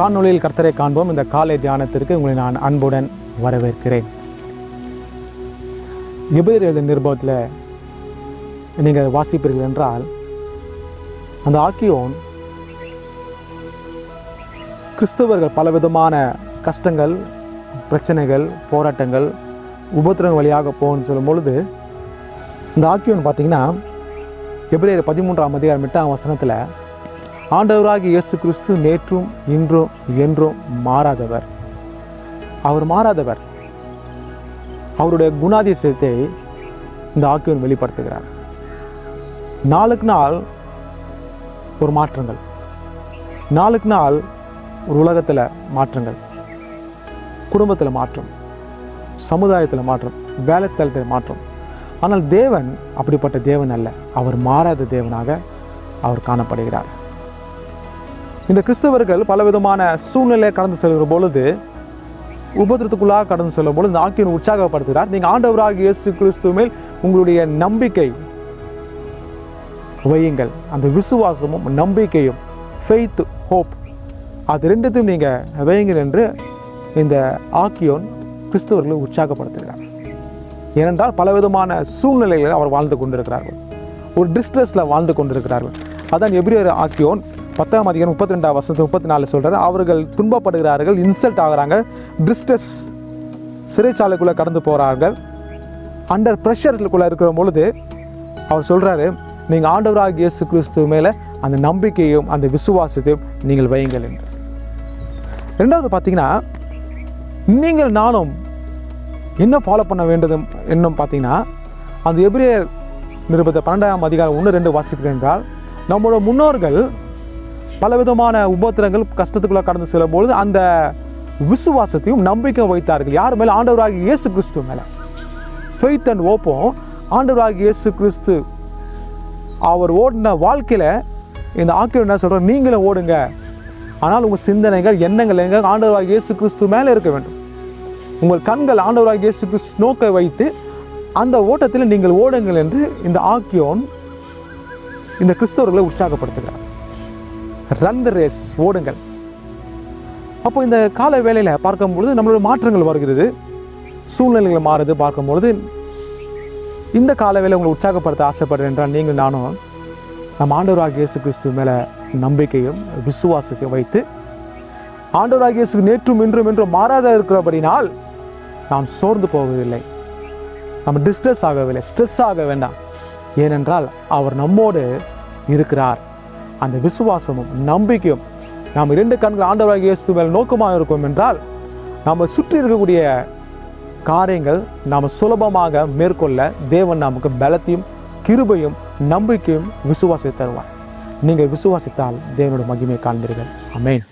காணொலியில் கர்த்தரை காண்போம். இந்த காலை தியானத்திற்கு உங்களை நான் அன்புடன் வரவேற்கிறேன். எபிரேயர் எழுத நிருபத்தில் நீங்கள் வாசிப்பீர்கள் என்றால் அந்த ஆக்கியோன் கிறிஸ்தவர்கள் பலவிதமான கஷ்டங்கள் பிரச்சனைகள் போராட்டங்கள் உபத்திரங்கள் வழியாக போகணும்னு சொல்லும் பொழுது இந்த ஆக்கியோன் பார்த்தீங்கன்னா எப்ரேர் பதிமூன்றாம் அதிகாரம் எட்டாம் வசனத்தில் ஆண்டவராகிய இயேசு கிறிஸ்து நேற்றும் இன்றும் என்றும் மாறாதவர். அவர் மாறாதவர். அவருடைய குணாதிசயத்தை இந்த ஆக்கியோன் வெளிப்படுத்துகிறார். நாளுக்கு நாள் ஒரு மாற்றங்கள். நாளுக்கு நாள் ஒரு உலகத்தில் மாற்றங்கள். குடும்பத்தில் மாற்றம். சமுதாயத்தில் மாற்றம். வேலை ஸ்தலத்தில் மாற்றம். ஆனால் தேவன் அப்படிப்பட்ட தேவன் அல்ல. அவர் மாறாத தேவனாக அவர் காணப்படுகிறார். இந்த கிறிஸ்தவர்கள் பலவிதமான சூழ்நிலையை கடந்து செல்கிற பொழுது உபத்திரத்துக்குள்ளாக கடந்து செல்லும் பொழுது இந்த ஆக்கியன் உற்சாகப்படுத்துகிறார். நீங்கள் ஆண்டவராக இயேசு கிறிஸ்துவ மேல் உங்களுடைய நம்பிக்கை வையுங்கள். அந்த விசுவாசமும் நம்பிக்கையும் ஃபெய்த் ஹோப் அது ரெண்டுத்தையும் நீங்கள் வையுங்கள் என்று இந்த ஆக்கியோன் கிறிஸ்தவர்களை உற்சாகப்படுத்துகிறார். ஏனென்றால் பலவிதமான சூழ்நிலைகளில் அவர் வாழ்ந்து கொண்டிருக்கிறார்கள். ஒரு டிஸ்ட்ரெஸில் வாழ்ந்து கொண்டிருக்கிறார்கள். அதான் எப்ரியர் ஆக்கியோன் பத்தாம் அதிகாரம் முப்பத்தி ரெண்டாம் வருஷத்து முப்பத்தி நாலு சொல்கிறார் அவர்கள் துன்பப்படுகிறார்கள் இன்சல்ட் ஆகுறாங்க டிஸ்டஸ் சிறைச்சாலைக்குள்ளே கடந்து போகிறார்கள் அண்டர் ப்ரெஷருக்குள்ளே இருக்கிற பொழுது அவர் சொல்கிறாரு நீங்கள் ஆண்டவராக இயேசு கிறிஸ்துவ மேலே அந்த நம்பிக்கையும் அந்த விசுவாசத்தையும் நீங்கள் வையுங்கள் என்று. ரெண்டாவது பார்த்தீங்கன்னா நீங்கள் நானும் என்ன ஃபாலோ பண்ண வேண்டும் என்னும் பார்த்தீங்கன்னா அந்த எபிரியர் நிருபத்தை பன்னெண்டாம் அதிகாரம் ஒன்று ரெண்டு வாசிக்கிறேன் என்றால் நம்மளோட முன்னோர்கள் பலவிதமான உபத்திரங்கள் கஷ்டத்துக்குள்ளே கடந்து செல்லும்பொழுது அந்த விசுவாசத்தையும் நம்பிக்கை வைத்தார்கள். யார் மேலே? ஆண்டவராக இயேசு கிறிஸ்து மேலே. ஃபெய்த் அண்ட் ஓப்பம் ஆண்டவராக இயேசு கிறிஸ்து. அவர் ஓடின வாழ்க்கையில் இந்த ஆக்கியம் என்ன சொல்கிறோம் நீங்களும் ஓடுங்க. ஆனால் உங்கள் சிந்தனைகள் எண்ணங்கள் எங்க ஆண்டவராக இயேசு கிறிஸ்து மேலே இருக்க வேண்டும். உங்கள் கண்கள் ஆண்டவராக இயேசு கிறிஸ்து நோக்க வைத்து அந்த ஓட்டத்தில் நீங்கள் ஓடுங்கள் என்று இந்த ஆக்கியோன் இந்த கிறிஸ்தவர்களை உற்சாகப்படுத்துகிறார். Run the race ஓடுங்கள். அப்போ இந்த கால வேளையில் பார்க்கும்பொழுது நம்மளோட மாற்றங்கள் வருகிறது. சூழ்நிலைகள் மாறுது பார்க்கும்பொழுது. இந்த கால வேலை உங்களை உற்சாகப்படுத்த ஆசைப்படுறேன் என்றால் நீங்கள் நானும் நம் ஆண்டவராக இயேசு கிறிஸ்து மேலே நம்பிக்கையும் விசுவாசத்தையும் வைத்து ஆண்டவராக இயேசு நேற்றும் இன்றும் என்றும் மாறாத இருக்கிறபடினால் நாம் சோர்ந்து போவதில்லை. நம்ம டிஸ்ட்ரெஸ் ஆகவில்லை. ஸ்ட்ரெஸ் ஆக வேண்டாம். ஏனென்றால் அவர் நம்மோடு இருக்கிறார். அந்த விசுவாசமும் நம்பிக்கையும் நாம் இரண்டு கண்கள் ஆண்டவராக இயேசு மேல் நோக்கமாக இருக்கும் என்றால் நம்ம சுற்றி இருக்கக்கூடிய காரியங்கள் நாம் சுலபமாக மேற்கொள்ள தேவன் நமக்கு பலத்தையும் கிருபையும் நம்பிக்கையும் விசுவாசத்தை தருவார். நீங்கள் விசுவாசித்தால் தேவனோட மகிமை காண்பீர்கள். அமேன்